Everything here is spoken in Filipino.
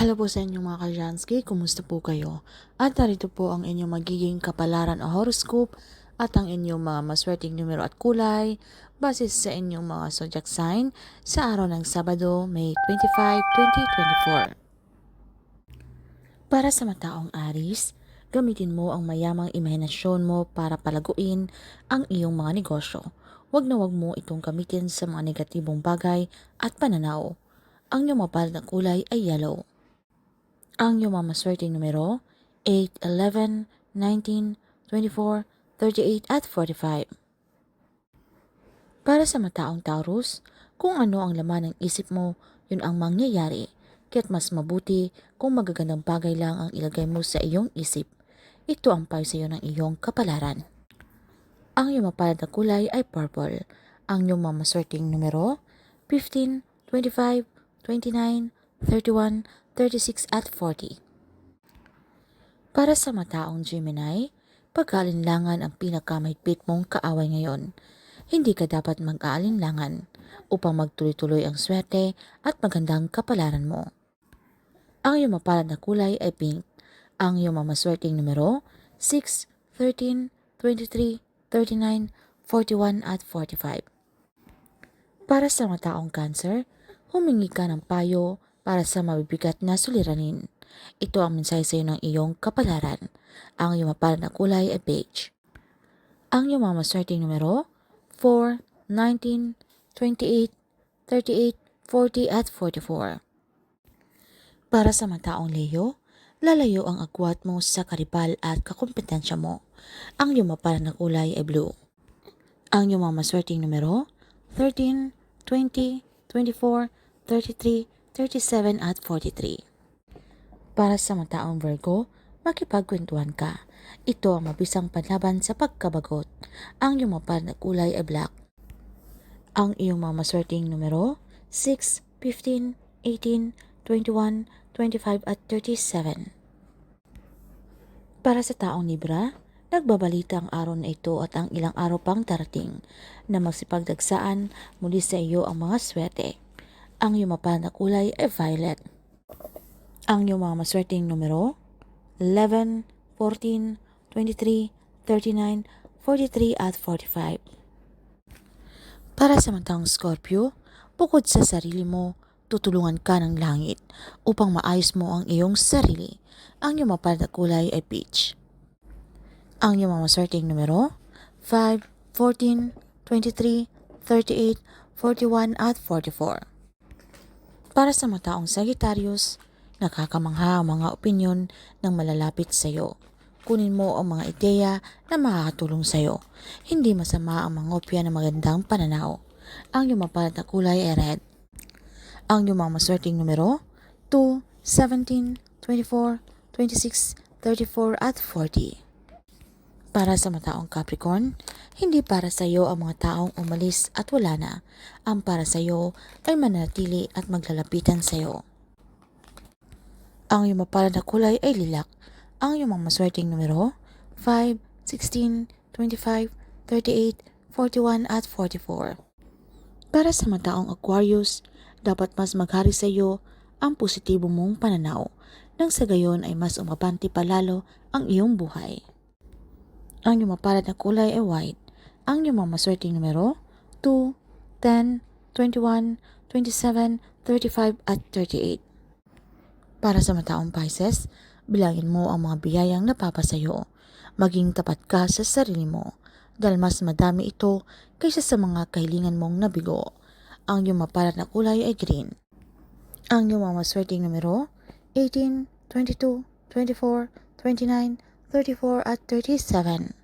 Hello po sa inyong mga Kalyansky, kumusta po kayo? At narito po ang inyong magiging kapalaran o horoscope at ang inyong mga maswerteng numero at kulay base sa inyong mga zodiac sign sa araw ng Sabado, May 25, 2024. Para sa mataong Aris, gamitin mo ang mayamang imahinasyon mo para palaguin ang iyong mga negosyo. Huwag na huwag mo itong gamitin sa mga negatibong bagay at pananaw. Ang iyong mapalad na kulay ay yellow. Ang iyong mga maswerteng numero, 8, 11, 19, 24, 38 at 45. Para sa mataong Taurus, kung ano ang laman ng isip mo, yun ang mangyayari. Kaya't mas mabuti kung magagandang bagay lang ang ilagay mo sa iyong isip. Ito ang payo sa iyo ng iyong kapalaran. Ang iyong mapalad na kulay ay purple. Ang iyong mga maswerteng numero, 15, 25, 29, 31, 36 at 40. Para sa mataong Gemini, pag-aalinlangan ang pinakamahigpit mong kaaway ngayon. Hindi ka dapat mag-aalinlangan upang magtuloy-tuloy ang swerte at magandang kapalaran mo. Ang iyong mapalad na kulay ay pink. Ang iyong mamaswerteng numero, 6, 13, 23, 39, 41 at 45. Para sa mga taong cancer, humingi ka ng payo para sa mabibigat na suliranin. Ito ang mensahe sa iyo ng iyong kapalaran. Ang iyong mapalad na kulay ay beige. Ang iyong mga maswerteng numero, 4, 19, 28, 38, 40 at 44. Para sa mga taong Leo, lalayo ang agwat mo sa karibal at kakompetensya mo. Ang iyong mapalad na kulay ay blue. Ang iyong mga maswerteng numero, 13, 20, 24, 33, 37 at 43. Para sa mga taong Virgo, makipagkwentuhan ka. Ito ang mabisang panlaban sa pagkabagot. Ang iyong mapalad na kulay ay black. Ang iyong mga maswerteng numero, 6, 15, 18, 21, 25 at 37. Para sa taong Libra, nagbabalita ang araw na ito at ang ilang araw pang darating na magsipagdagsaan muli sa iyo ang mga swerte. Ang iyong mapalad na kulay ay violet. Ang iyong mga maswerteng numero, 11, 14, 23, 39, 43 at 45. Para sa mga taong Scorpio, bukod sa sarili mo, tutulungan ka ng langit upang maayos mo ang iyong sarili. Ang iyong mapalad na kulay ay peach. Ang iyong mga maswerteng numero, 5, 14, 23, 38, 41 at 44. Para sa mga taong Sagittarius, nakakamangha ang mga opinyon ng malalapit sa iyo. Kunin mo ang mga ideya na makakatulong sa iyo. Hindi masama ang mga opya na magandang pananaw. Ang iyong mapalad na kulay ay red. Ang iyong mga maswerteng numero, 2, 17, 24, 26, 34 at 40. Para sa mga taong Capricorn, hindi para sa iyo ang mga taong umalis at wala na. Ang para sa iyo ay manatili at maglalapitan sa iyo. Ang iyong mapalad na kulay ay lilak. Ang iyong mga maswerteng numero, 5, 16, 25, 38, 41 at 44. Para sa mga taong Aquarius, dapat mas maghari sa iyo ang positibo mong pananaw nang sa gayon ay mas umabanti palalo ang iyong buhay. Ang iyong mapalad na kulay ay white. Ang iyong mga maswerteng numero, 2, 10, 21, 27, 35 at 38. Para sa mataong Pisces, bilangin mo ang mga biyayang napapasayo. Maging tapat ka sa sarili mo dahil mas madami ito kaysa sa mga kahilingan mong nabigo. Ang iyong mapalad na kulay ay green. Ang iyong mga maswerteng numero, 18, 22, 24, 29, 34 at 37.